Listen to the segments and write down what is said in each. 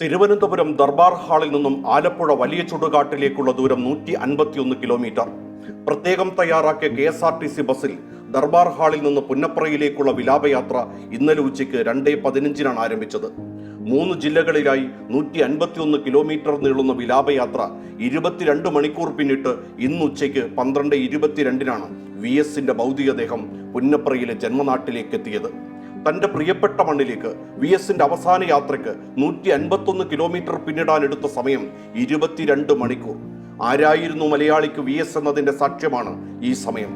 തിരുവനന്തപുരം ദർബാർ ഹാളിൽ നിന്നും ആലപ്പുഴ വലിയ ചുടുകാട്ടിലേക്കുള്ള ദൂരം നൂറ്റി അൻപത്തിയൊന്ന് കിലോമീറ്റർ. പ്രത്യേകം തയ്യാറാക്കിയ K S R T C ബസ്സിൽ ദർബാർ ഹാളിൽ നിന്ന് പുന്നപ്രയിലേക്കുള്ള വിലാപയാത്ര ഇന്നലെ ഉച്ചയ്ക്ക് രണ്ടേ പതിനഞ്ചിനാണ് ആരംഭിച്ചത്. മൂന്ന് ജില്ലകളിലായി നൂറ്റി അൻപത്തിയൊന്ന് കിലോമീറ്റർ നീളുന്ന വിലാപയാത്ര ഇരുപത്തിരണ്ട് മണിക്കൂർ പിന്നിട്ട് ഇന്ന് ഉച്ചയ്ക്ക് പന്ത്രണ്ട് ഇരുപത്തിരണ്ടിനാണ് വി എസിന്റെ ഭൗതികദേഹം പുന്നപ്രയിലെ ജന്മനാട്ടിലേക്ക് എത്തിയത് തന്റെ പ്രിയപ്പെട്ട മണ്ണിലേക്ക് വി എസിന്റെ അവസാന യാത്രയ്ക്ക് നൂറ്റി അൻപത്തൊന്ന് കിലോമീറ്റർ പിന്നിടാൻ എടുത്ത സമയം ഇരുപത്തിരണ്ട് മണിക്കൂർ. ആരായിരുന്നു മലയാളിക്ക് വി എസ് എന്നതിന്റെ സാക്ഷ്യമാണ് ഈ സമയം.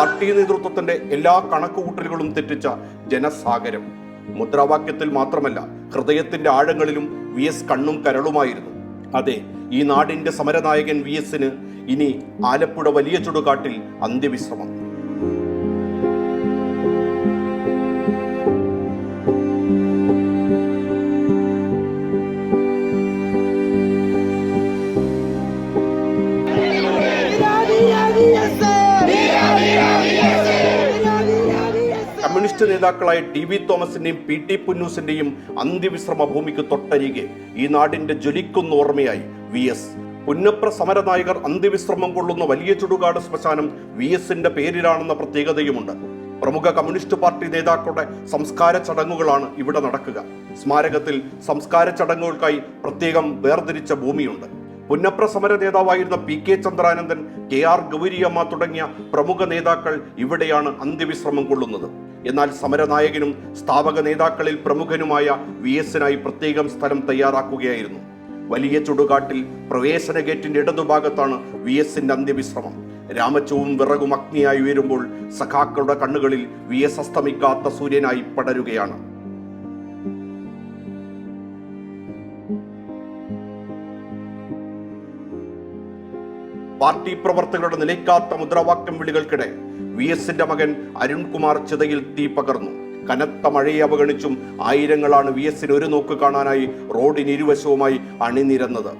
പാർട്ടി നേതൃത്വത്തിന്റെ എല്ലാ കണക്കുകൂട്ടലുകളും തെറ്റിച്ച ജനസാഗരം. മുദ്രാവാക്യത്തിൽ മാത്രമല്ല ഹൃദയത്തിന്റെ ആഴങ്ങളിലും വി എസ് കണ്ണും കരളുമായിരുന്നു. അതെ ഈ നാടിന്റെ സമരനായകൻ വി എസിന് ഇനി ആലപ്പുഴ വലിയ ചുടുകാട്ടിൽ അന്ത്യവിശ്രമം. കമ്മ്യൂണിസ്റ്റ് നേതാക്കളായ ടി വി തോമസിന്റെയും പി ടി പുന്നൂസിന്റെയും അന്ത്യവിശ്രമ ഭൂമിക്ക് തൊട്ടരികെ ഈ നാടിന്റെ ജ്വലിക്കുന്ന ഓർമ്മയായി വി എസ്. പുന്നപ്ര സമരനായകർ അന്ത്യവിശ്രമം കൊള്ളുന്ന വലിയ ചുടുകാട് ശ്മശാനം വി എസിന്റെ പേരിലാണെന്ന പ്രത്യേകതയുമുണ്ട്. പ്രമുഖ കമ്മ്യൂണിസ്റ്റ് പാർട്ടി നേതാക്കളുടെ സംസ്കാര ചടങ്ങുകളാണ് ഇവിടെ നടക്കുക. സ്മാരകത്തിൽ സംസ്കാര ചടങ്ങുകൾക്കായി പ്രത്യേകം വേർതിരിച്ച ഭൂമിയുണ്ട്. പുന്നപ്ര സമര നേതാവായിരുന്ന P K Chandranandan K R Gouriamma തുടങ്ങിയ പ്രമുഖ നേതാക്കൾ ഇവിടെയാണ് അന്ത്യവിശ്രമം കൊള്ളുന്നത്. എന്നാൽ സമരനായകനും സ്ഥാപക നേതാക്കളിൽ പ്രമുഖനുമായ വി എസിനായി പ്രത്യേകം സ്ഥലം തയ്യാറാക്കുകയായിരുന്നു. വലിയ ചുടുകാട്ടിൽ പ്രവേശന ഗേറ്റിന്റെ ഇടതുഭാഗത്താണ് വി എസിന്റെ അന്ത്യവിശ്രമം. രാമച്ചവും വിറകും അഗ്നിയായി ഉയരുമ്പോൾ സഖാക്കളുടെ കണ്ണുകളിൽ വി എസ് അസ്തമിക്കാത്ത സൂര്യനായി പടരുകയാണ്. പാർട്ടി പ്രവർത്തകരുടെ നിലയ്ക്കാത്ത മുദ്രാവാക്യം വിളികൾക്കിടെ വി എസിന്റെ മകൻ അരുൺകുമാർ ചിതയിൽ തീ പകർന്നു. കനത്ത മഴയെ അവഗണിച്ചും ആയിരങ്ങളാണ് വി എസിന് ഒരു നോക്ക് കാണാനായി റോഡിന് ഇരുവശവുമായി അണിനിരന്നത്.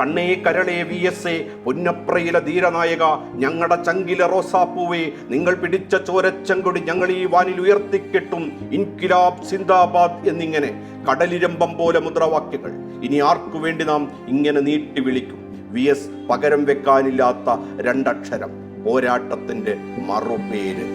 കണ്ണേ കരളേ വി എസ് എ പുന്നപ്രയിലെ ധീരനായക ഞങ്ങളുടെ ചങ്കിലെ റോസാപ്പൂവേ നിങ്ങൾ പിടിച്ച ചോരച്ചങ്കൊടി ഞങ്ങൾ ഈ വാനിൽ ഉയർത്തിക്കെട്ടും ഇൻകിലാബ് സിന്ദാബാദ് എന്നിങ്ങനെ കടലിരമ്പം പോലെ മുദ്രാവാക്യങ്ങൾ. ഇനി ആർക്കു വേണ്ടി നാം ഇങ്ങനെ നീട്ടി വിളിക്കും? വി എസ് പകരം വെക്കാനില്ലാത്ത രണ്ടക്ഷരം പോരാട്ടത്തിന്റെ മറുപേര്.